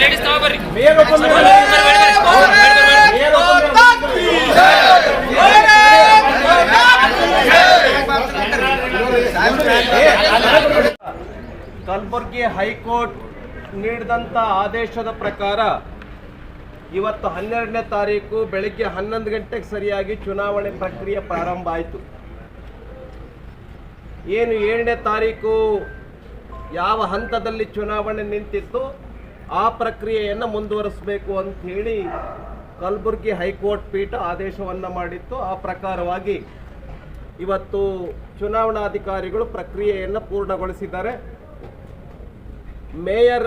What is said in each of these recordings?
Ladies ತಗೋ ಬರ್ರಿ. ಮೇಲ್ ಓಪನ್ ಕಲಬುರಗಿ ಹೈಕೋರ್ಟ್ ನೀಡಿದಂಥ ಆದೇಶದ ಪ್ರಕಾರ ಇವತ್ತು ಹನ್ನೆರಡನೇ ತಾರೀಕು ಬೆಳಗ್ಗೆ ಹನ್ನೊಂದು ಗಂಟೆಗೆ ಸರಿಯಾಗಿ ಚುನಾವಣೆ ಪ್ರಕ್ರಿಯೆ ಪ್ರಾರಂಭ ಆಯಿತು. ಏನು ಏಳನೇ ತಾರೀಕು ಯಾವ ಹಂತದಲ್ಲಿ ಚುನಾವಣೆ ನಿಂತಿತ್ತು ಆ ಪ್ರಕ್ರಿಯೆಯನ್ನು ಮುಂದುವರಿಸಬೇಕು ಅಂಥೇಳಿ ಕಲಬುರಗಿ ಹೈಕೋರ್ಟ್ ಪೀಠ ಆದೇಶವನ್ನು ಮಾಡಿತ್ತು. ಆ ಪ್ರಕಾರವಾಗಿ ಇವತ್ತು ಚುನಾವಣಾಧಿಕಾರಿಗಳು ಪ್ರಕ್ರಿಯೆಯನ್ನು ಪೂರ್ಣಗೊಳಿಸಿದ್ದಾರೆ. ಮೇಯರ್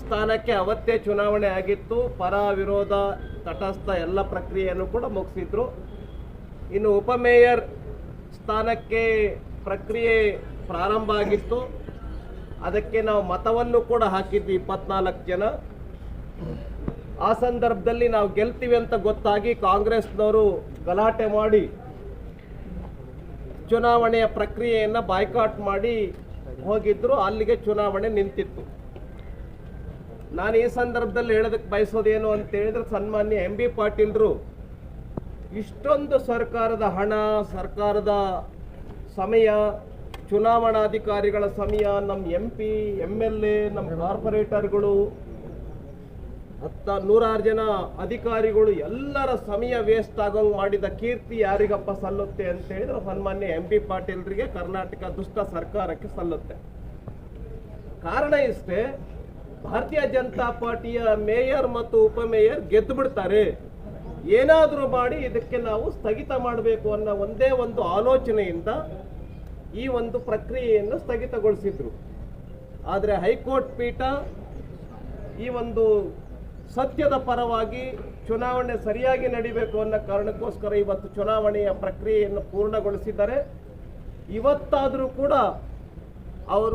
ಸ್ಥಾನಕ್ಕೆ ಅವತ್ತೇ ಚುನಾವಣೆ ಆಗಿತ್ತು. ಪರ ವಿರೋಧ ತಟಸ್ಥ ಎಲ್ಲ ಪ್ರಕ್ರಿಯೆಯನ್ನು ಕೂಡ ಮುಗಿಸಿದ್ರು. ಇನ್ನು ಉಪಮೇಯರ್ ಸ್ಥಾನಕ್ಕೆ ಪ್ರಕ್ರಿಯೆ ಪ್ರಾರಂಭ ಆಗಿತ್ತು. ಅದಕ್ಕೆ ನಾವು ಮತವನ್ನು ಕೂಡ ಹಾಕಿದ್ವಿ ಇಪ್ಪತ್ನಾಲ್ಕು ಜನ. ಆ ಸಂದರ್ಭದಲ್ಲಿ ನಾವು ಗೆಲ್ತೀವಿ ಅಂತ ಗೊತ್ತಾಗಿ ಕಾಂಗ್ರೆಸ್ನವರು ಗಲಾಟೆ ಮಾಡಿ ಚುನಾವಣೆಯ ಪ್ರಕ್ರಿಯೆಯನ್ನು ಬಾಯ್ಕಾಟ್ ಮಾಡಿ ಹೋಗಿದ್ರು, ಅಲ್ಲಿಗೆ ಚುನಾವಣೆ ನಿಂತಿತ್ತು. ನಾನು ಈ ಸಂದರ್ಭದಲ್ಲಿ ಹೇಳೋದಕ್ಕೆ ಬಯಸೋದೇನು ಅಂತ ಹೇಳಿದ್ರೆ, ಸನ್ಮಾನ್ಯ ಎಂ ಬಿ ಪಾಟೀಲ್ರು, ಇಷ್ಟೊಂದು ಸರ್ಕಾರದ ಹಣ, ಸರ್ಕಾರದ ಸಮಯ, ಚುನಾವಣಾಧಿಕಾರಿಗಳ ಸಮಯ, ನಮ್ಮ M P M L A, ನಮ್ಮ ಕಾರ್ಪೊರೇಟರ್ಗಳು ಹತ್ತ ನೂರಾರು ಜನ ಅಧಿಕಾರಿಗಳು ಎಲ್ಲರ ಸಮಯ ವೇಸ್ಟ್ ಆಗೋಂಗ್ ಮಾಡಿದ ಕೀರ್ತಿ ಯಾರಿಗಪ್ಪ ಸಲ್ಲುತ್ತೆ ಅಂತ ಹೇಳಿದ್ರೆ ಸನ್ಮಾನ್ಯ ಎಂ ಪಿ ಪಾಟೀಲ್ರಿಗೆ ಕರ್ನಾಟಕ ದುಷ್ಟ ಸರ್ಕಾರಕ್ಕೆ ಸಲ್ಲುತ್ತೆ. ಕಾರಣ ಇಷ್ಟೇ, ಭಾರತೀಯ ಜನತಾ ಪಾರ್ಟಿಯ ಮೇಯರ್ ಮತ್ತು ಉಪಮೇಯರ್ ಗೆದ್ದು ಬಿಡ್ತಾರೆ. ಏನಾದರೂ ಮಾಡಿ ಇದಕ್ಕೆ ನಾವು ಸ್ಥಗಿತ ಮಾಡಬೇಕು ಅನ್ನೋ ಒಂದೇ ಒಂದು ಆಲೋಚನೆಯಿಂದ ಈ ಒಂದು ಪ್ರಕ್ರಿಯೆಯನ್ನು ಸ್ಥಗಿತಗೊಳಿಸಿದ್ರು. ಆದರೆ ಹೈಕೋರ್ಟ್ ಪೀಠ ಈ ಒಂದು ಸತ್ಯದ ಪರವಾಗಿ ಚುನಾವಣೆ ಸರಿಯಾಗಿ ನಡಿಬೇಕು ಅನ್ನೋ ಕಾರಣಕ್ಕೋಸ್ಕರ ಇವತ್ತು ಚುನಾವಣೆಯ ಪ್ರಕ್ರಿಯೆಯನ್ನು ಪೂರ್ಣಗೊಳಿಸಿದ್ದಾರೆ. ಇವತ್ತಾದರೂ ಕೂಡ ಅವರು